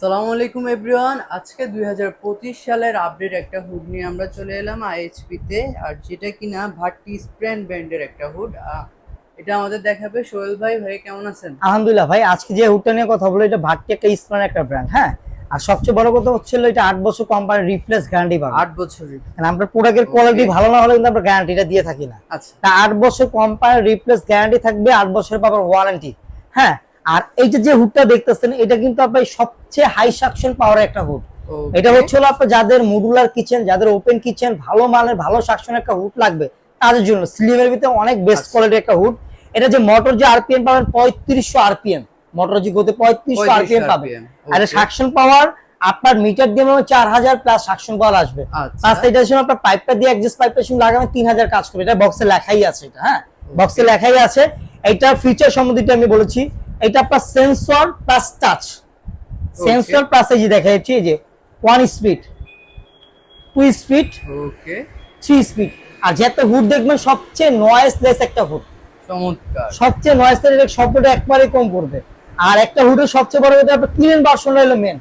সালামু আলাইকুম এভরিওয়ান। আজকে দুই সালের আপডেট একটা হুড নিয়ে আমরা চলে এলাম আইএইচপি তে আর যেটা কিনা ভাট্টি স্প্রেন ব্র্যান্ডের একটা হুড এটা আমাদের দেখাবে। সোহেল ভাই ভাই কেমন আছেন? আলহামদুলিল্লাহ ভাই আজকে যে হুডটা নিয়ে কথা বলো এটা ভাট্টি একটা একটা ব্র্যান্ড হ্যাঁ? আর সবচেয়ে বড় কথা হচ্ছিল এটা আট বছর কোম্পানি রিপ্লেস গ্যারান্টি পাবে। আট কারণ আমরা প্রোডাক্টের কোয়ালিটি ভালো না হলে কিন্তু আমরা গ্যারান্টিটা দিয়ে থাকি না। আচ্ছা। আট বছর কোম্পানির রিপ্লেস গ্যারান্টি থাকবে আট বছর পাবার ওয়ারেন্টি হ্যাঁ? আর এইটা যে হুডটা দেখতেছেন এটা কিন্তু আপনার সবচেয়ে হাই সাকশন পাওয়ার একটা হুড এটা হচ্ছে হলো আপনার যাদের মডুলার কিচেন যাদের ওপেন কিচেন ভালো মানের ভালো সাকশন একটা হুড লাগবে তাদের জন্য। স্লিমের ভিতরে অনেক বেস্ট আচ্ছা। কোয়ালিটির একটা হুড এটা যে মোটর যে আরপিএম পাবেন পঁয়ত্রিশশো আরপিএম মোটর যে গতি পঁয়ত্রিশশো 3500 আরপিএম পাবে। আর সাকশন পাওয়ার আপনার মিটার দিয়ে মনে চার হাজার প্লাস সাকশন পাওয়ার আসবে। আচ্ছা। প্লাস এটার সময় আপনার পাইপটা দিয়ে অ্যাডজাস্ট পাইপের সঙ্গে লাগাবেন তিন হাজার কাজ করবে। এটা বক্সে লেখাই আছে এটা হ্যাঁ? বক্সে লেখাই আছে। এটা ফিচার সম্বন্ধে আমি বলেছি। এটা আপনার sensor plus touch sensor plus এই যে দেখা যাচ্ছে এই যে one speed two speed okay three speed আর যেটা হুড দেখবেন সবচেয়ে নয়েসলেস একটা হুড। চমৎকার। সবচেয়ে নয়েসলেস শব্দটা একবারে কম করবে আর একটা হুডের সবচেয়ে বড় কথা আপনার ক্লিন ভার্সন হলো মেন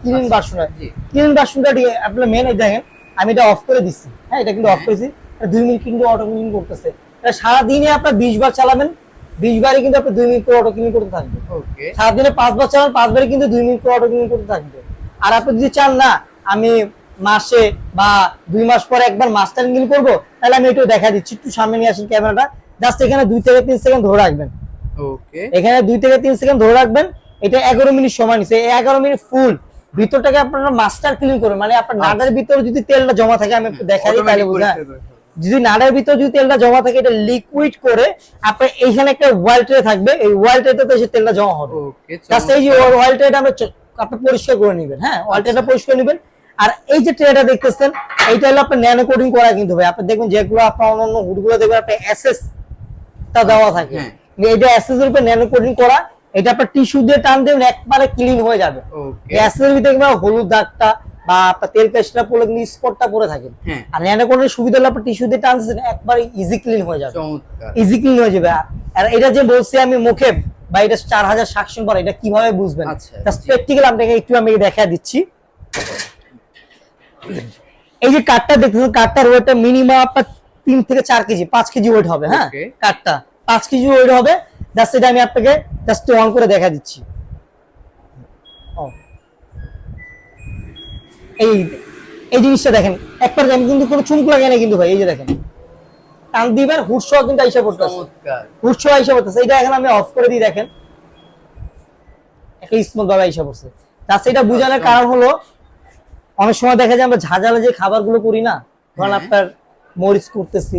ক্লিন আচ্ছা, জি। ক্লিন ভার্সনটা আপনার মেন দেখেন আমি এটা অফ করে দিচ্ছি। হ্যাঁ এটা কিন্তু অফ হ্যাঁ। করেছি। দুই মিনিট কিন্তু অটো করতেছে। সারাদিনে আপনার বিশ বার চালাবেন বিশ বারে কিন্তু আপনার দুই মিনিট করে অটো ক্লিন করতে থাকবে ওকে সারাদিনে পাঁচবার চালান পাঁচবারে কিন্তু দুই মিনিট করে অটো ক্লিন করতে থাকবে আর আপনি যদি চান না আমি মাসে বা দুই মাস পরে একবার মাস্টার ক্লিন করব তাহলে আমি একটু দেখা দিচ্ছি। একটু সামনে নিয়ে আসেন ক্যামেরাটা। জাস্ট এখানে দুই থেকে তিন সেকেন্ড ধরে রাখবেন। এখানে দুই থেকে তিন সেকেন্ড ধরে রাখবেন। এটা এগারো মিনিট সময় নিচ্ছে এগারো মিনিট ফুল ভিতরটাকে আপনারা মাস্টার ক্লিন করবেন। মানে আপনার নাড়ার ভিতরে যদি তেলটা জমা থাকে আমি একটু দেখাই দিই তাহলে বোঝা যদি নাড়ার ভিতরে যদি তেলটা জমা থাকে এটা লিকুইড করে আপনার এইখানে একটা ওয়াল ট্রে থাকবে। এই ওয়াল ট্রেতে এসে তেলটা জমা হবে। জাস্ট এই যে ওয়াল ট্রেটা আমরা আপনি পরিষ্কার করে নেবেন হ্যাঁ? ওয়াল ট্রেটা পরিষ্কার নেবেন। আর এই যে ট্রেটা দেখতেছেন এইটা হলো আপনার ন্যানো কোটিং করা কিন্তু ভাই। আপনি দেখবেন যেগুলো আপনার অন্য অন্যান্য হুডগুলো দেখবেন আপনার এসএস তা দেওয়া থাকে। হ্যাঁ। এইটা এসএস এর উপর ন্যানো কোটিং করা এটা আপনার টিস্যু দিয়ে টান দেবেন একবারে ক্লিন হয়ে যাবে। এসএস এর ভিতরে হলুদ দাগটা বা আপনার তেল পেস্টটা পড়লে কিন্তু স্পটটা পড়ে থাকে। হ্যাঁ। আর ন্যানো কোটিং সুবিধা হলো আপনার টিস্যু দিয়ে টান দিচ্ছেন একবারে ইজি ক্লিন হয়ে যাবে। ইজি ক্লিন হয়ে যাবে। আর এটা যে বলছি আমি মুখে বা এটা চার হাজার সাকশন পর এটা কীভাবে বুঝবেন? আচ্ছা, জাস্ট জি। প্র্যাকটিক্যাল আপনাকে একটু আমি দেখা দিচ্ছি। এই যে কাঠটা দেখতেছেন কাঠটার ওয়েটটা মিনিমাম আপনার তিন থেকে চার কেজি পাঁচ কেজি ওয়েট হবে হ্যাঁ. কাঠটা। পাঁচ কেজি ওয়েট হবে। জাস্ট এটা আমি আপনাকে জাস্ট অন করে দেখা দিচ্ছি। ও। এই এই জিনিসটা দেখেন। একবার আমি কিন্তু কোনো চুমক লাগে না কিন্তু ভাই এই যে দেখেন। টান দিবেন কিন্তু আইসা পড়তেছে আইসা পড়তেছে এটা এখন আমি অফ করে দিই দেখেন। একটা স্মুথ ভাবে আইসা পড়ছে। তার সেটা বোঝানোর কারণ হলো অনেক সময় দেখা যায় আমরা ঝাঁঝালে যে খাবারগুলো করি না ধরেন হ্যাঁ। আপনার মরিচ করতেছি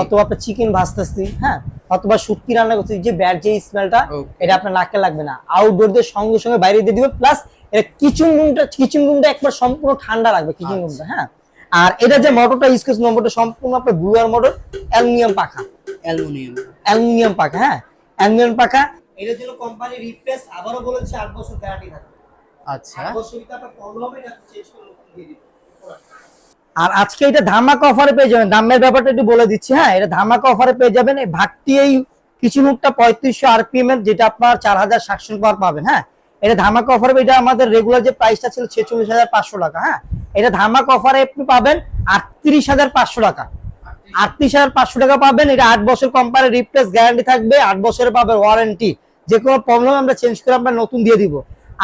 অথবা আপনার চিকেন ভাজতেছি হ্যাঁ? অথবা শুটকি রান্না করতেছি যে ব্যাড যে স্মেলটা এটা আপনার নাকে লাগবে না। আউটডোর দিয়ে সঙ্গে সঙ্গে বাইরে দিয়ে দিবে প্লাস কিচেন রুমটা কিচেন রুমটা একবার সম্পূর্ণ ঠান্ডা রাখবে কিচেন আচ্ছা। রুমটা হ্যাঁ? আর এটা যে মোটরটা ইউজ করছে নম্বরটা সম্পূর্ণ আপনার ব্লুয়ার মোটর অ্যালুমিনিয়াম পাখা। অ্যালুমিনিয়াম অ্যালুমিনিয়াম পাখা হ্যাঁ? অ্যালুমিনিয়াম পাখা। এটার জন্য কোম্পানি রিপ্লেস আবারও বলেছে বছর গ্যারান্টি থাকবে। আচ্ছা। বছর আপনার প্রবলেম হবে এটা চেঞ্জ করে দিয়ে দিবে আর আজকে এটা ধামাকা অফারে পেয়ে যাবেন। দামের ব্যাপারটা একটু বলে দিচ্ছি হ্যাঁ? এটা ধামাকা অফারে পেয়ে যাবেন। এই ভাগটি এই কিছু মুখটা পঁয়ত্রিশশো আরপিএম এর যেটা আপনার চার হাজার সাতশো পাবেন হ্যাঁ? এটা ধামাকা অফারে এটা আমাদের রেগুলার যে প্রাইসটা ছিল ছেচল্লিশ হাজার পাঁচশো টাকা হ্যাঁ? এটা ধামাকা অফারে আপনি পাবেন আটত্রিশ হাজার পাঁচশো টাকা। আটত্রিশ হাজার পাঁচশো টাকা পাবেন, এটা আট বছর কোম্পানি রিপ্লেস গ্যারান্টি থাকবে, আট বছরে পাবেন ওয়ারেন্টি যে কোনো প্রবলেম আমরা চেঞ্জ করে আমরা নতুন দিয়ে দিব।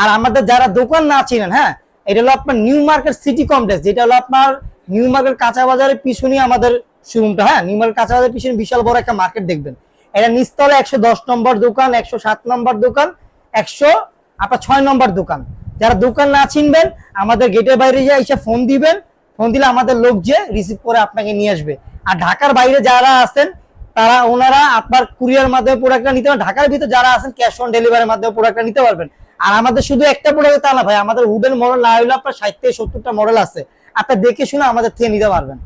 আর আমাদের যারা দোকান না চিনেন হ্যাঁ এটা হলো আপনার নিউ মার্কেট সিটি কমপ্লেক্স যেটা হলো আপনার নিউ মার্কেট কাঁচা বাজারের পিছনে আমাদের শোরুমটা হ্যাঁ? নিউ মার্কেট কাঁচা বাজারের পিছনে বিশাল বড় একটা মার্কেট দেখবেন। এটা নিচতলে একশো দশ নম্বর দোকান, একশো সাত নম্বর দোকান, একশো আপনার ছয় নম্বর দোকান। যারা দোকান না চিনবেন, আমাদের গেটের বাইরে যে এসে ফোন দিবেন। ফোন দিলে আমাদের লোক যে রিসিভ করে আপনাকে নিয়ে আসবে। আর ঢাকার বাইরে যারা আছেন, তারা ওনারা আপনার কুরিয়ার মাধ্যমে প্রোডাক্টটা নিতে পারেন ঢাকার ভিতরে যারা আছেন ক্যাশ অন ডেলিভারির মাধ্যমে প্রোডাক্টটা নিতে পারবেন। আর আমাদের শুধু একটা প্রোডাক্ট তা না ভাই, আমাদের উডেন মডেল না হলে আপনার ষাট থেকে সত্তরটা মডেল আছে। আপনার দেখে শুনে আমাদের থেকে নিতে পারবেন।